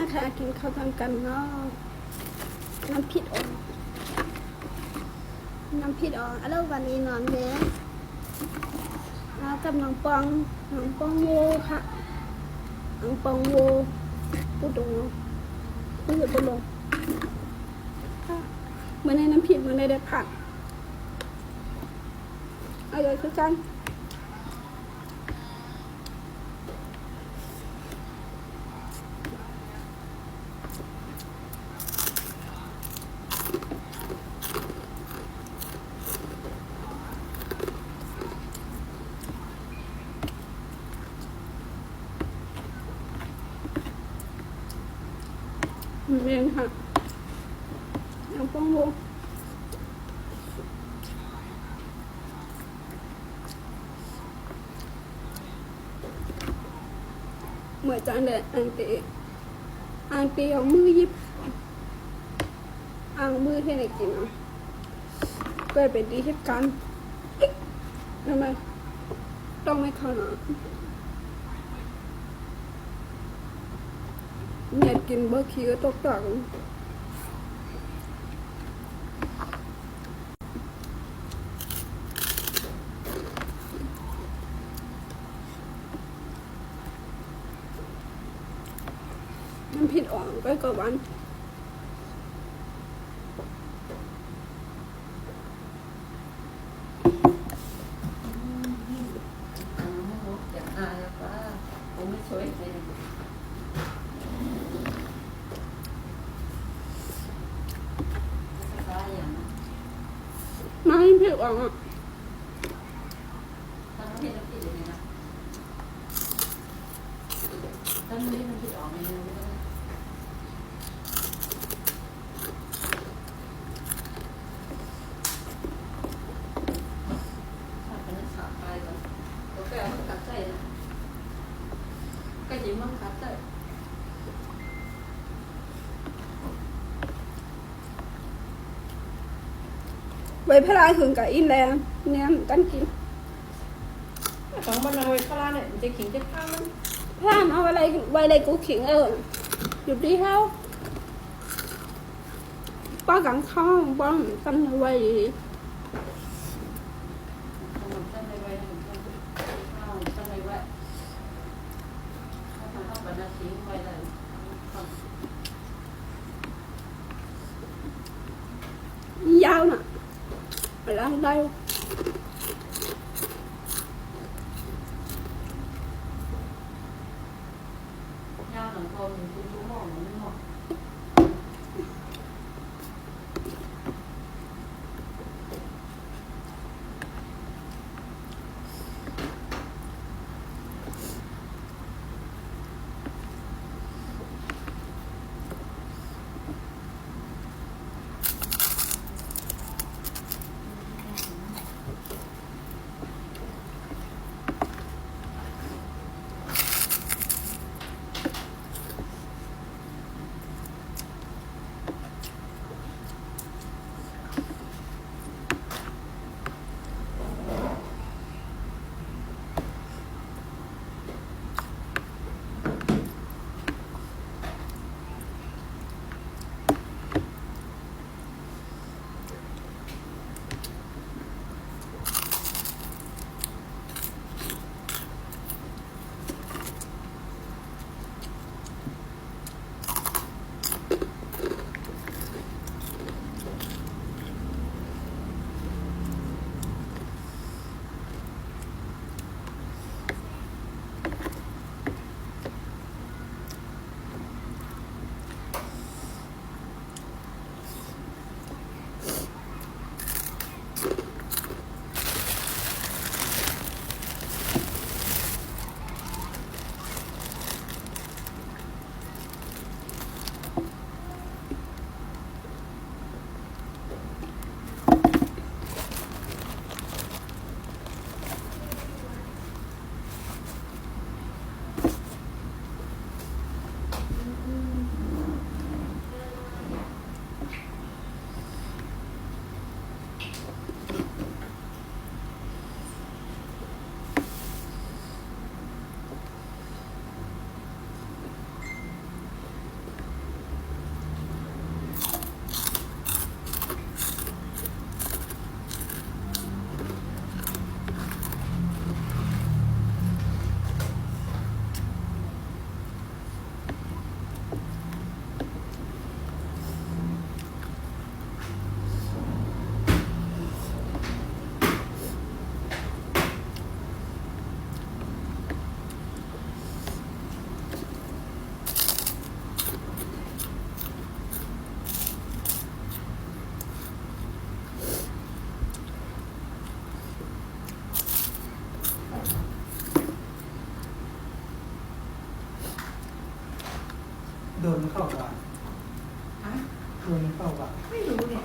น่าทากินข้าวทำกันเนาะน้ำพริกอ่อนน้ำพริกอ่อนแล้ววันนี้นอนเด้แล้วกับน้องปองน้องปองโวค่ะน้องปองโวพูดตรงเนาะพูดตรงลงเหมือนในน้ำพริกเหมือนในเด็ดผักอร่อยคือกัน เรียนค่ะน้องป้องโวเหมือนจังเลยอังเตอังเตเอามือยิบอังมือให้ไหนกินอะก็เป็นดีเหตุการณ์ทำไมต้องไม่เข้าหนาเนี่ย กินเบอร์คีก็ตกตังน้ำผิดอ่อนก็กวันอยากอายอะป้าผมไม่ช่วยเลย ป้าอย่างนั้น ไม่ผิดอ่อนอะ ตอนนั้นพี่น้ำพี่เลยนะตอนนี้มันพี่ออกมาเลยไม่ได้ถ้าเป็นนักข่าวไปก่อนก็แก้มันขัดใจนะก็ยิ้มมันขัดใจ ไว้พลายถึงกับอินแลนด์เนี่ยกันกินของมันเอาไว้ข้างล่างเนี่ยมันจะขิงจะข้างมันพลานเอาอะไรไว้อะไรกูขิงเอออยู่ดีเฮาป้ากังข้องป้องตั้งไว้ มันตั้งไว้ไว้มันตั้งข้าวตั้งไว้ไว้ถ้าทำข้าวบรรณาทิ้งไว้เลย ยาวน่ะ ไปล้างได้ ดนเข้าก่อนอะโดนเข้าก่อนไม่รู้เนี่ย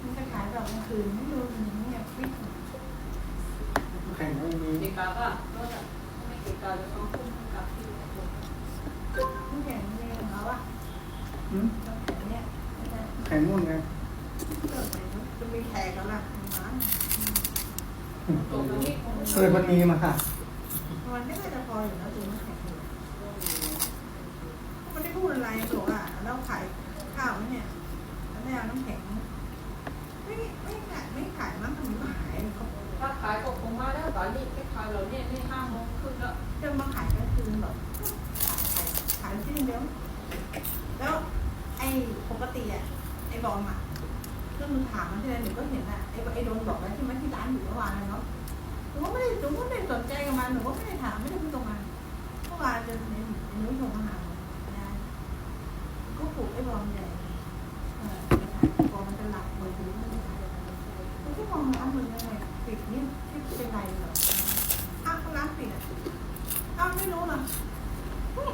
มันจะขายแบบกลางคืนไม่รู้มันเนี่ยฟิตแข่งไม่มีเด็กกาก็รถอะไม่เด็กกาจะต้องขึ้นกลับที่รถน้ำแข็งเนี่ยของเขาอะหืมน้ำแข็งเนี่ยไม่ได้แข่งนู่นไงเกิดอะไรขึ้นจะมีแขกแล้วล่ะมาตรงนี้คงเออมันมีมาค่ะ มันไม่น่าจะพออยู่แล้วตัวน้ำแข็งอยู่มันได้ พูดอะไรตัวอะแล้วขายข้าวไหมเนี่ยแล้วไม่เอาน้ำแข็งไม่ไม่ขายไม่ขายมั้งทำไมไม่ขายเขาถ้าขายก็คงมาแล้วตอนนี้ไม่ขายเราเนี่ยนี่ห้าโมงครึ่งแล้วจะมาขายกลางคืนแบบขายขายที่เดียวแล้วไอ้ปกติอะไอ้บอมอะเรื่องมึงถามมันที่ไรหนูก็เห็นอะไอ้ไอ้โดนบอกแล้วใช่ไหมที่ร้านอยู่เมื่อวานนะเนาะหนูก็ไม่ได้หนูก็ไม่ได้สนใจกับมันหนูก็ไม่ได้ถามไม่ได้พูดกับมันเมื่อวานจะเห็นหนูโทรมาหาหนูนะก็ปลุกไอ้บอมใหญ่เออไปขายบอมมันจะหลับมือถือมันจะขายหนูก็มองร้านมึงยังไงปิดเนี่ยที่เป็นไรเหรออ้าวร้านปิดอะ อ้าวไม่รู้เหรอ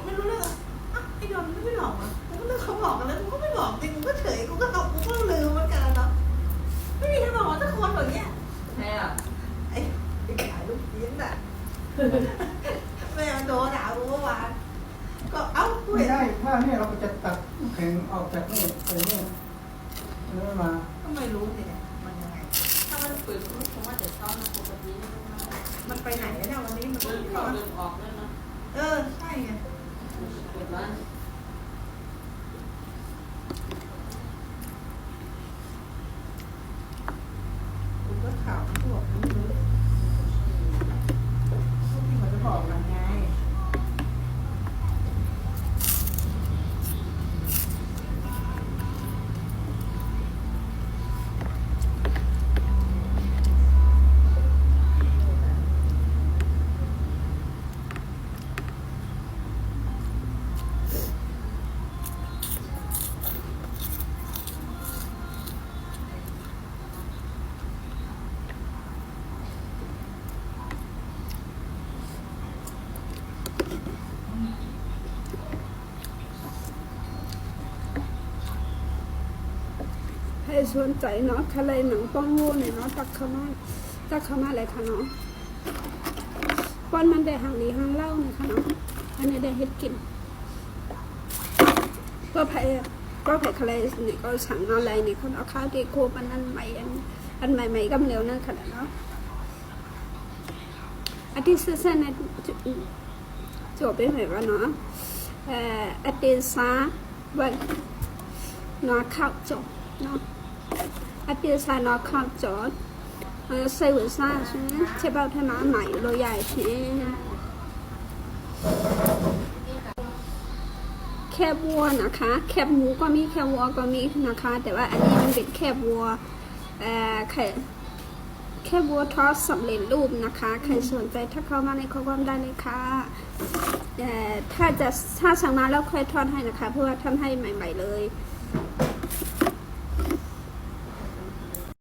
ไม่รู้เรื่องอะ อ้าวไอ้โดนไม่หลอกอะกูก็เลือกเขาบอกกันแล้วกูก็ไม่บอกจริงกูก็เฉยกูก็ตกกูก็ลืมเหมือนกันแล้วเนาะไม่มีใครบอกว่าถ้าคนแบบเนี้ยแม่อะไอ้ไอ้ขายลูกชิ้นอะแม่มันโดนด่ากูเมื่อวานก็เอ้ากูไม่เห็นได้ถ้าเนี่ยเราก็จะตัดแข่งออกจากนี่ไปเนี่ยแล้วมาก็ไม่รู้สิเนี่ยมันยังไงถ้ามันเปิดมันคงว่าจะเช้านะปกตินี่มันมันไปไหนแล้วเนี่ยวันนี้มันเดินเข้าเดินออกแล้วนะเออใช่ไง เปิดร้าน Thank you. ให้สนใจเนาะทะเลหนังป้องงูเนี่ยเนาะตักเข้ามาตักเข้ามาเลยค่ะเนาะป้อนมันได้หางดีหางเล่าเนี่ยค่ะเนาะอันนี้ได้เฮ็ดกินก็ไผ่ก็ไผ่ทะเลเนี่ยก็สั่งอะไรเนี่ยเขาเอาข้าวเดโคปันนั้นใหม่อันอันใหม่ใหม่ๆกำเร็วนั่นค่ะเนาะอาทิตย์เส้นเนี่ยจบไปไหนวะเนาะเอ่ออาวันนาข้าวจบเนาะ ทิตย์ซาวัน nó khóc chỗ nó à bây giờ nó khóc chỗ ờ, xây vừa xa chứ chế bao thế nó mày lôi dài chứ แคบวัวนะคะ แคบหมูก็มีแคบวัวก็มีนะคะ แต่ว่าอันนี้มันเป็นแคบวัวเอ่อไข่แคบวัวทอดสำเร็จรูปนะคะใครสนใจถ้าเข้ามาในข้อความได้เลยค่ะเอ่อถ้าจะถ้าสั่งมาแล้วค่อยทอดให้นะคะ เพราะว่าทำให้ใหม่ ๆเลย